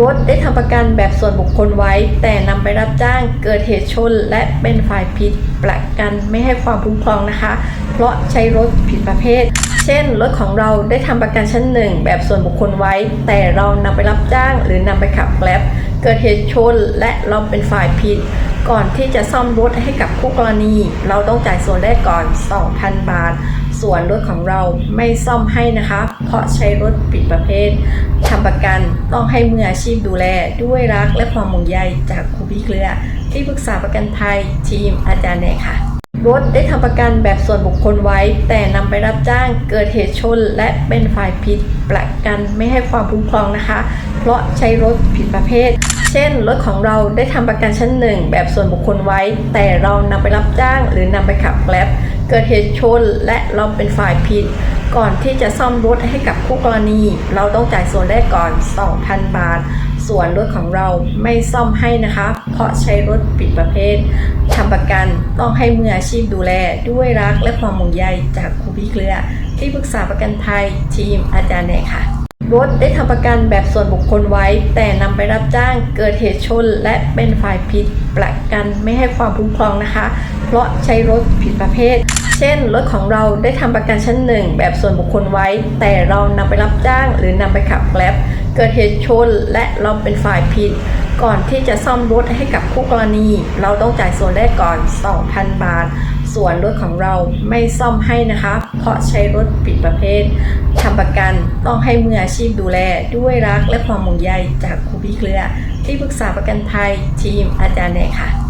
รถได้ทำประกันแบบส่วนบุคคลไว้ แต่นำไปรับจ้างเกิดเหตุชน และเป็นฝ่ายผิดประกันไม่ให้ความคุ้มครองนะคะ เพราะใช้รถผิดประเภท เช่น รถของเราได้ทำประกันชั้นหนึ่งแบบส่วนบุคคลไว้ แต่เรานำไปรับจ้างหรือนำไปขับแกล็บเกิดเหตุชน และเราเป็นฝ่ายผิด ก่อนที่จะซ่อมรถให้กับคู่กรณี เราต้องจ่ายส่วนแรกก่อน 2,000 บาท ส่วนรถของเราไม่ซ่อมให้นะคะ เพราะใช้รถปิดประเภททำประกันต้องให้มืออาชีพดูแลด้วยรักและความมุ่งใยจากครูพี่เครือ ที่ปรึกษาประกันภัยทีมอาจารย์แนค่ะ รถได้ทำประกันแบบส่วนบุคคลไว้ แต่นำไปรับจ้างเกิดเหตุชน และเป็นฝ่ายผิดประกันไม่ให้ความคุ้มครองนะคะ เพราะใช้รถผิดประเภท เช่น รถของเราได้ทำประกันชั้นหนึ่งแบบส่วนบุคคลไว้ แต่เรานำไปรับจ้างหรือนำไปขับแกล็บเกิดเหตุชนและเราเป็นฝ่ายผิด ก่อนที่จะซ่อมรถให้กับคู่กรณี เราต้องจ่ายส่วนแรกก่อน 2,000 บาท ส่วนรถของเราไม่ซ่อมให้นะคะ เพราะใช้รถผิดประเภททำประกันต้องให้มืออาชีพดูแลด้วยรักและความห่วงใยจากครูพี่เครือ ที่ปรึกษาประกันภัยทีมอาจารย์แนค่ะรถได้ทำประกันแบบส่วนบุคคลไว้ แต่นำไปรับจ้างเกิดเหตุชน และเป็นฝ่ายผิดประกันไม่ให้ความคุ้มครองนะคะ เพราะใช้รถผิดประเภท เช่น รถของเราได้ทำประกันชั้นหนึ่งแบบส่วนบุคคลไว้ แต่เรานำไปรับจ้างหรือนำไปขับแกล็บเกิดเหตุชนและเราเป็นฝ่ายผิด ก่อนที่จะซ่อมรถให้กับคู่กรณี เราต้องจ่ายส่วนแรกก่อน 2,000 บาท ส่วนรถของเราไม่ซ่อมให้นะคะ เพราะใช้รถผิดประเภททำประกันต้องให้มืออาชีพดูแลด้วยรักและความห่วงใยจากครูพี่เครือ ที่ปรึกษาประกันภัยทีมอาจารย์แนค่ะ